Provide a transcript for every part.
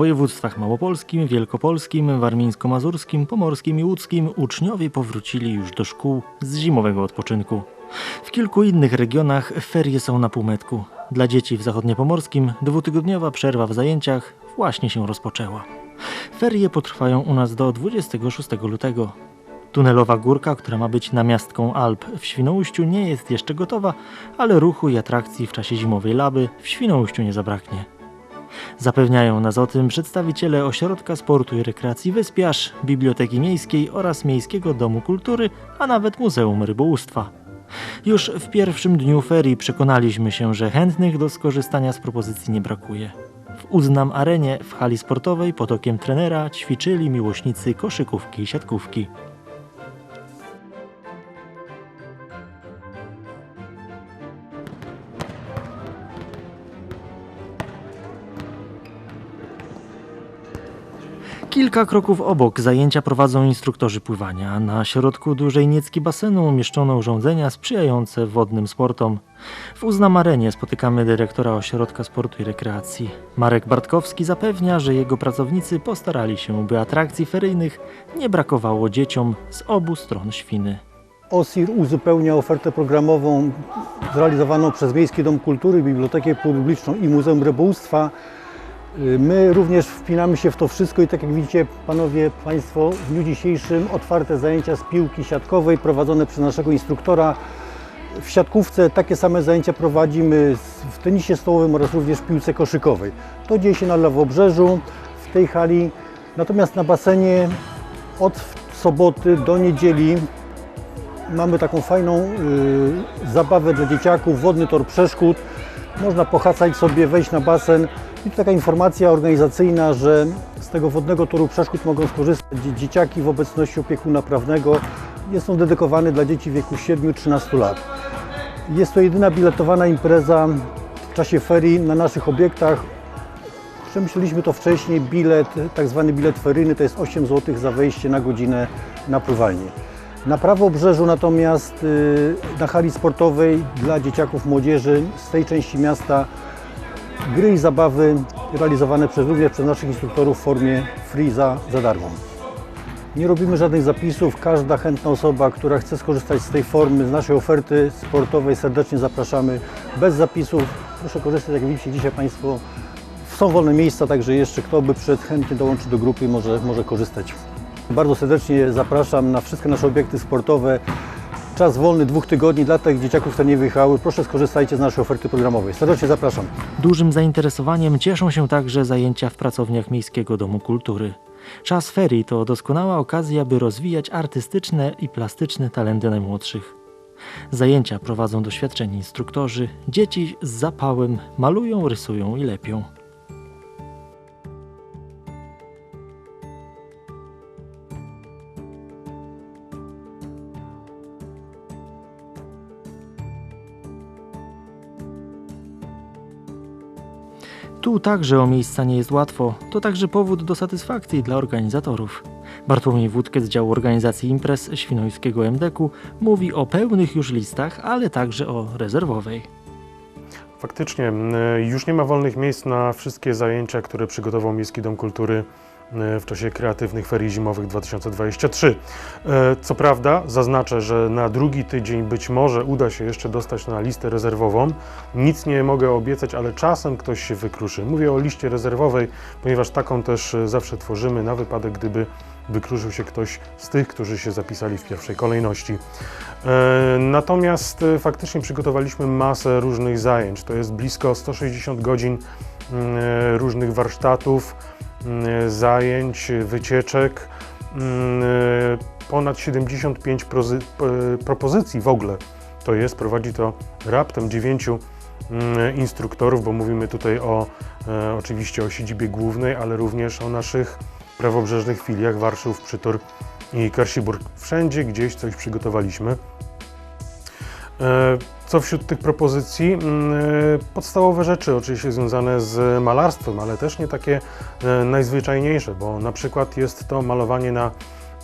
województwach małopolskim, wielkopolskim, warmińsko-mazurskim, pomorskim i łódzkim uczniowie powrócili już do szkół z zimowego odpoczynku. W kilku innych regionach ferie są na półmetku. Dla dzieci w zachodniopomorskim dwutygodniowa przerwa w zajęciach właśnie się rozpoczęła. Ferie potrwają u nas do 26 lutego. Tunelowa górka, która ma być namiastką Alp w Świnoujściu nie jest jeszcze gotowa, ale ruchu i atrakcji w czasie zimowej laby w Świnoujściu nie zabraknie. Zapewniają nas o tym przedstawiciele Ośrodka Sportu i Rekreacji Wyspiarz, Biblioteki Miejskiej oraz Miejskiego Domu Kultury, a nawet Muzeum Rybołówstwa. Już w pierwszym dniu ferii przekonaliśmy się, że chętnych do skorzystania z propozycji nie brakuje. W Uznam Arenie w hali sportowej pod okiem trenera ćwiczyli miłośnicy koszykówki i siatkówki. Kilka kroków obok zajęcia prowadzą instruktorzy pływania. Na środku dużej niecki basenu umieszczono urządzenia sprzyjające wodnym sportom. W Uznam Arenie spotykamy dyrektora Ośrodka Sportu i Rekreacji. Marek Bartkowski zapewnia, że jego pracownicy postarali się, by atrakcji feryjnych nie brakowało dzieciom z obu stron Świny. OSIR uzupełnia ofertę programową zrealizowaną przez Miejski Dom Kultury, Bibliotekę Publiczną i Muzeum Rybołówstwa. Y, My również wpinamy się w to wszystko i tak jak widzicie Panowie, Państwo, w dniu dzisiejszym otwarte zajęcia z piłki siatkowej prowadzone przez naszego instruktora. W siatkówce takie same zajęcia prowadzimy w tenisie stołowym oraz również w piłce koszykowej. To dzieje się na Lewobrzeżu, w tej hali. Natomiast na basenie od soboty do niedzieli mamy taką fajną y, zabawę dla dzieciaków, wodny tor przeszkód. Można pochacać sobie, wejść na basen. I tu taka informacja organizacyjna, że z tego wodnego toru przeszkód mogą skorzystać dzie- dzieciaki w obecności opiekuna prawnego. Jest on dedykowany dla dzieci w wieku 7-13 lat. Jest to jedyna biletowana impreza w czasie ferii na naszych obiektach. Przemyśleliśmy to wcześniej, bilet, tak zwany bilet feryjny to jest 8 zł za wejście na godzinę na pływalnię. Na prawobrzeżu natomiast y, na hali sportowej dla dzieciaków, młodzieży z tej części miasta gry i zabawy realizowane przez, również przez naszych instruktorów w formie free za, za darmo. Nie robimy żadnych zapisów. Każda chętna osoba, która chce skorzystać z tej formy, z naszej oferty sportowej, serdecznie zapraszamy. Bez zapisów. Proszę korzystać, jak widzicie dzisiaj Państwo. Są wolne miejsca, także jeszcze kto by przyszedł chętnie dołączyć do grupy, może, może korzystać. Bardzo serdecznie zapraszam na wszystkie nasze obiekty sportowe. Czas wolny dwóch tygodni dla tych dzieciaków, które nie wyjechały. Proszę skorzystajcie z naszej oferty programowej. Serdecznie zapraszam. Dużym zainteresowaniem cieszą się także zajęcia w pracowniach Miejskiego Domu Kultury. Czas ferii to doskonała okazja, by rozwijać artystyczne i plastyczne talenty najmłodszych. Zajęcia prowadzą doświadczeni instruktorzy, dzieci z zapałem malują, rysują i lepią. Tu także o miejsca nie jest łatwo, to także powód do satysfakcji dla organizatorów. Bartłomiej Wódkę z działu organizacji imprez Świnoujskiego MDK mówi o pełnych już listach, ale także o rezerwowej. Faktycznie, m, już nie ma wolnych miejsc na wszystkie zajęcia, które przygotował Miejski Dom Kultury w czasie kreatywnych ferii zimowych 2023. E, Co prawda, zaznaczę, że na drugi tydzień być może uda się jeszcze dostać na listę rezerwową. Nic nie mogę obiecać, ale czasem ktoś się wykruszy. Mówię o liście rezerwowej, ponieważ taką też e, zawsze tworzymy na wypadek, gdyby wykruszył się ktoś z tych, którzy się zapisali w pierwszej kolejności. E, Natomiast e, faktycznie przygotowaliśmy masę różnych zajęć. To jest blisko 160 godzin mm, e, różnych warsztatów, zajęć, wycieczek, mm, e, ponad 75 prozy- p- propozycji w ogóle. To jest, prowadzi to raptem 9 mm, instruktorów, bo mówimy tutaj o e, oczywiście o siedzibie głównej, ale również o naszych prawobrzeżnych filiach Warszów, Przytor i Karsiburg. Wszędzie gdzieś coś przygotowaliśmy. E, Co wśród tych propozycji? Mm, e, Podstawowe rzeczy, oczywiście związane z malarstwem, ale też nie takie e, najzwyczajniejsze, bo na przykład jest to malowanie na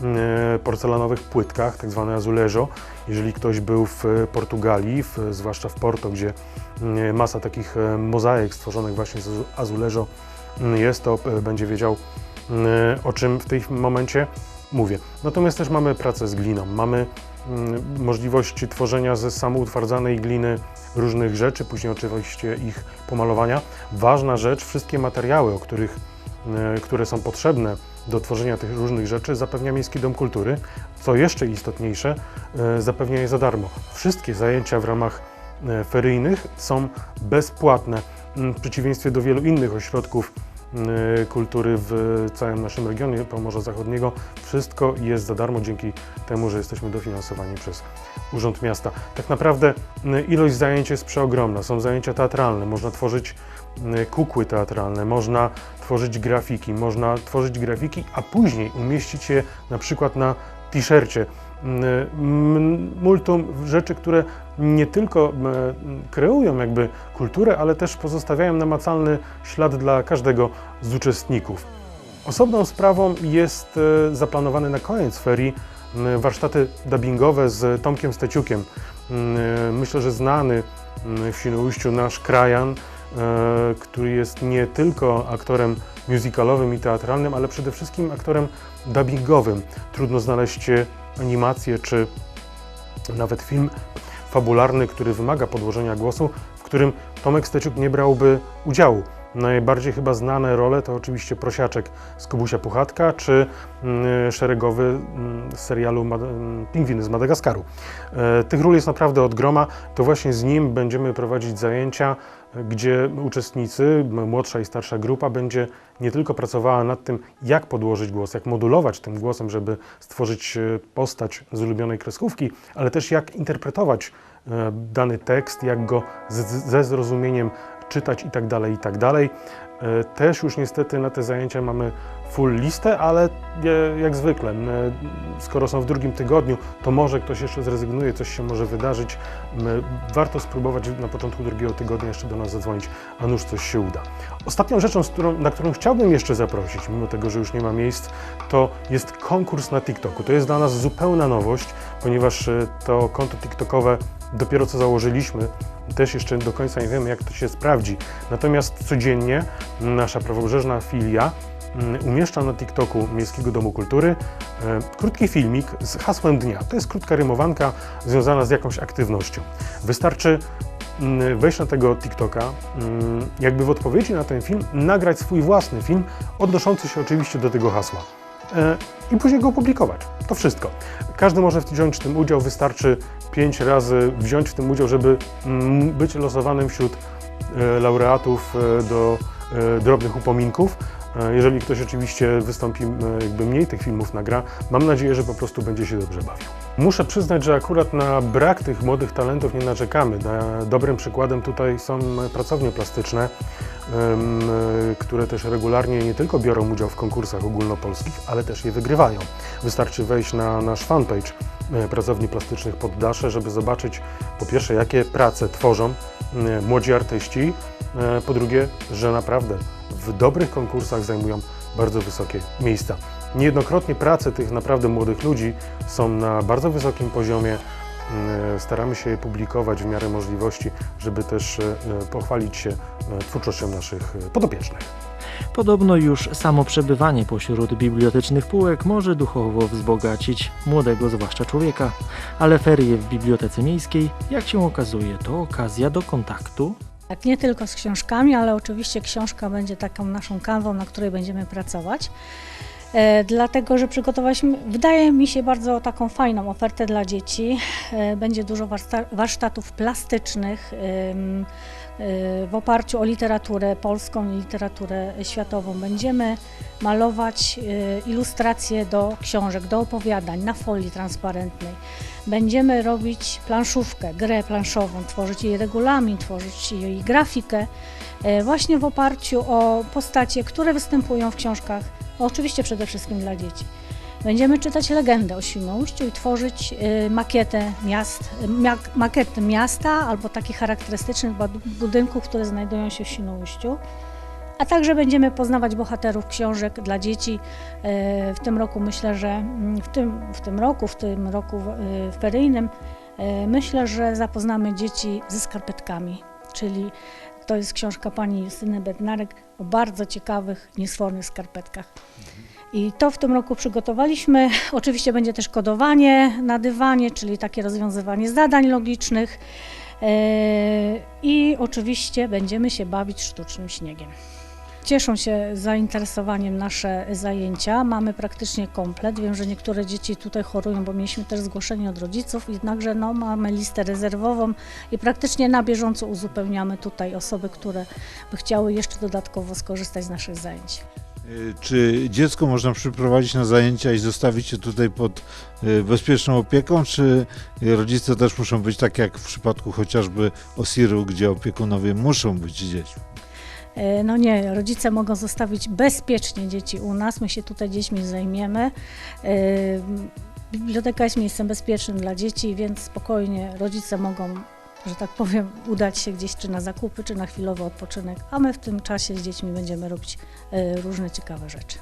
mm, porcelanowych płytkach, tak zwane azulejo. Jeżeli ktoś był w Portugalii, w, zwłaszcza w Porto, gdzie mm, masa takich mozaik stworzonych właśnie z azulejo jest, to będzie wiedział o czym w tym momencie mówię. Natomiast też mamy pracę z gliną, mamy mm, możliwość tworzenia ze samoutwardzanej gliny różnych rzeczy, później oczywiście ich pomalowania. Ważna rzecz, wszystkie materiały, o których, e, które są potrzebne do tworzenia tych różnych rzeczy zapewnia Miejski Dom Kultury. Co jeszcze istotniejsze, e, zapewnia je za darmo. Wszystkie zajęcia w ramach e, feryjnych są bezpłatne, w przeciwieństwie do wielu innych ośrodków kultury w całym naszym regionie Pomorza Zachodniego. Wszystko jest za darmo dzięki temu, że jesteśmy dofinansowani przez Urząd Miasta. Tak naprawdę m, ilość zajęć jest przeogromna. Są zajęcia teatralne, można tworzyć m, kukły teatralne, można tworzyć grafiki, można tworzyć grafiki, a później umieścić je na przykład na t-shircie. Multum rzeczy, które nie tylko kreują jakby kulturę, ale też pozostawiają namacalny ślad dla każdego z uczestników. Osobną sprawą jest e, zaplanowany na koniec ferii warsztaty dubbingowe z Tomkiem Steciukiem. Mm, Myślę, że znany w Świnoujściu nasz krajan, e, który jest nie tylko aktorem musicalowym i teatralnym, ale przede wszystkim aktorem dubbingowym. Trudno znaleźć e, animację czy nawet film fabularny, który wymaga podłożenia głosu, w którym Tomek Steciuk nie brałby udziału. Najbardziej chyba znane role to oczywiście Prosiaczek z Kubusia Puchatka, czy mm, szeregowy mm, z serialu Mad- mm, Pingwiny z Madagaskaru. E, Tych ról jest naprawdę od groma. To właśnie z nim będziemy prowadzić zajęcia, gdzie uczestnicy, młodsza i starsza grupa, będzie nie tylko pracowała nad tym, jak podłożyć głos, jak modulować tym głosem, żeby stworzyć e, postać z ulubionej kreskówki, ale też jak interpretować e, dany tekst, jak go ze zrozumieniem czytać i tak dalej, i tak dalej. E, Też już niestety na te zajęcia mamy full listę, ale jak zwykle, skoro są w drugim tygodniu, to może ktoś jeszcze zrezygnuje, coś się może wydarzyć. Warto spróbować na początku drugiego tygodnia jeszcze do nas zadzwonić, a nuż coś się uda. Ostatnią rzeczą, na którą chciałbym jeszcze zaprosić, mimo tego, że już nie ma miejsc, to jest konkurs na TikToku. To jest dla nas zupełna nowość, ponieważ e, to konto TikTokowe dopiero co założyliśmy, też jeszcze do końca nie wiemy, jak to się sprawdzi. Natomiast codziennie nasza prawobrzeżna filia mm, umieszcza na TikToku Miejskiego Domu Kultury e, krótki filmik z hasłem dnia. To jest krótka rymowanka związana z jakąś aktywnością. Wystarczy mm, wejść na tego TikToka, mm, jakby w odpowiedzi na ten film nagrać swój własny film, odnoszący się oczywiście do tego hasła. E, I później go opublikować. To wszystko. Każdy może wziąć w tym udział, wystarczy pięć razy wziąć w tym udział, żeby mm, być losowanym wśród e, laureatów e, do drobnych upominków. Jeżeli ktoś oczywiście wystąpi, jakby mniej tych filmów nagra, mam nadzieję, że po prostu będzie się dobrze bawił. Muszę przyznać, że akurat na brak tych młodych talentów nie narzekamy. Na- Dobrym przykładem tutaj są pracownie plastyczne, które też regularnie nie tylko biorą udział w konkursach ogólnopolskich, ale też je wygrywają. Wystarczy wejść na nasz fanpage e, pracowni plastycznych Poddasze, żeby zobaczyć po pierwsze, jakie prace tworzą e, młodzi artyści, e, po drugie, że naprawdę w dobrych konkursach zajmują bardzo wysokie miejsca. Niejednokrotnie prace tych naprawdę młodych ludzi są na bardzo wysokim poziomie. Mm, Staramy się je publikować w miarę możliwości, żeby też e, pochwalić się e, twórczością naszych e, podopiecznych. Podobno już samo przebywanie pośród bibliotecznych półek może duchowo wzbogacić młodego zwłaszcza człowieka, ale ferie w bibliotece miejskiej, jak się okazuje, to okazja do kontaktu Tak, nie tylko z książkami, ale oczywiście książka będzie taką naszą kanwą, na której będziemy pracować. E, dlatego, że przygotowaliśmy, wydaje mi się, bardzo taką fajną ofertę dla dzieci. E, będzie dużo warsztatów plastycznych e, w oparciu o literaturę polską i literaturę światową. Będziemy malować ilustracje do książek, do opowiadań na folii transparentnej. Będziemy robić planszówkę, grę planszową, tworzyć jej regulamin, tworzyć jej grafikę, e, właśnie w oparciu o postacie, które występują w książkach, oczywiście przede wszystkim dla dzieci. Będziemy czytać legendę o Świnoujściu i tworzyć e, makietę miast, mia- makiety miasta albo takich charakterystycznych bud- budynków, które znajdują się w Świnoujściu. A także będziemy poznawać bohaterów książek dla dzieci. E, W tym roku myślę, że mm, w tym, w tym roku, w tym roku e, feryjnym, e, myślę, że zapoznamy dzieci ze skarpetkami, czyli To jest książka pani Justyny Bednarek o bardzo ciekawych, niesfornych skarpetkach. I to w tym roku przygotowaliśmy. Oczywiście będzie też kodowanie na dywanie, czyli takie rozwiązywanie zadań logicznych. E, I oczywiście będziemy się bawić sztucznym śniegiem. Cieszą się zainteresowaniem nasze zajęcia. Mamy praktycznie komplet. Wiem, że niektóre dzieci tutaj chorują, bo mieliśmy też zgłoszenie od rodziców, jednakże no, mamy listę rezerwową i praktycznie na bieżąco uzupełniamy tutaj osoby, które by chciały jeszcze dodatkowo skorzystać z naszych zajęć. Y, Czy dziecko można przyprowadzić na zajęcia i zostawić je tutaj pod y, bezpieczną opieką, czy rodzice też muszą być tak jak w przypadku chociażby Osiru, gdzie opiekunowie muszą być dziećmi? E, No nie, rodzice mogą zostawić bezpiecznie dzieci u nas, my się tutaj dziećmi zajmiemy. E, Biblioteka jest miejscem bezpiecznym dla dzieci, więc spokojnie rodzice mogą, że tak powiem, udać się gdzieś czy na zakupy, czy na chwilowy odpoczynek, a my w tym czasie z dziećmi będziemy robić e, różne ciekawe rzeczy.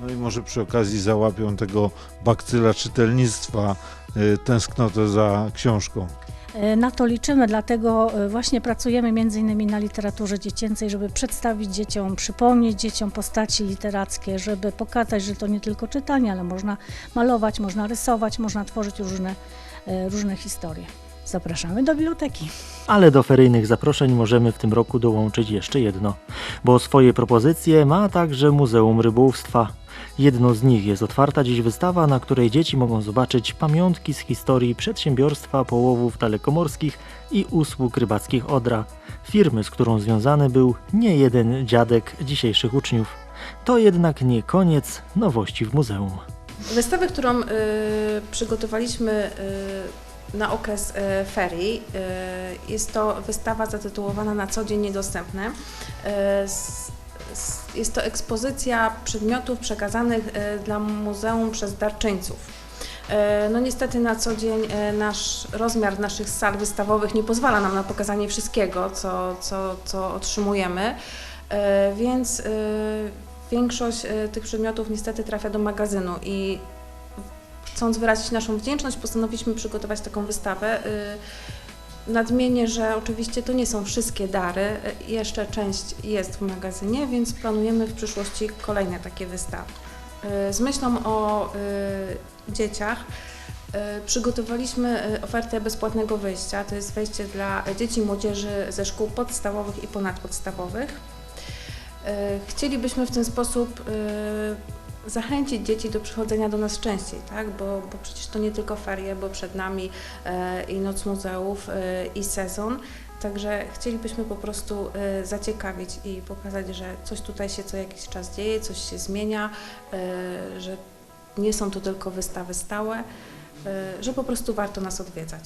No i może przy okazji załapią tego bakcyla czytelnictwa, tęsknotę za książką. E, Na to liczymy, dlatego e, właśnie pracujemy między innymi na literaturze dziecięcej, żeby przedstawić dzieciom, przypomnieć dzieciom postaci literackie, żeby pokazać, że to nie tylko czytanie, ale można malować, można rysować, można tworzyć różne, e, różne historie. Zapraszamy do biblioteki. Ale do feryjnych zaproszeń możemy w tym roku dołączyć jeszcze jedno, bo swoje propozycje ma także Muzeum Rybołówstwa. Jedną z nich jest otwarta dziś wystawa, na której dzieci mogą zobaczyć pamiątki z historii przedsiębiorstwa połowów dalekomorskich i usług rybackich Odra, firmy, z którą związany był nie jeden dziadek dzisiejszych uczniów. To jednak nie koniec nowości w muzeum. Wystawę, którą y, przygotowaliśmy y, na okres y, ferii, y, jest to wystawa zatytułowana Na co dzień niedostępne. Y, s- jest to ekspozycja przedmiotów przekazanych y, dla muzeum przez darczyńców. Y, No niestety na co dzień y, nasz rozmiar naszych sal wystawowych nie pozwala nam na pokazanie wszystkiego, co, co, co otrzymujemy, więc większość tych przedmiotów niestety trafia do magazynu i chcąc wyrazić naszą wdzięczność, postanowiliśmy przygotować taką wystawę. Nadmienię, że oczywiście to nie są wszystkie dary, y, jeszcze część jest w magazynie, więc planujemy w przyszłości kolejne takie wystawy. Y, Z myślą o y, dzieciach przygotowaliśmy ofertę bezpłatnego wejścia. To jest wejście dla dzieci i młodzieży ze szkół podstawowych i ponadpodstawowych. Chcielibyśmy w ten sposób zachęcić dzieci do przychodzenia do nas częściej, tak? bo, bo przecież to nie tylko ferie, bo przed nami e, i Noc Muzeów e, i sezon. Także chcielibyśmy po prostu e, zaciekawić i pokazać, że coś tutaj się co jakiś czas dzieje, coś się zmienia, że nie są to tylko wystawy stałe, że po prostu warto nas odwiedzać.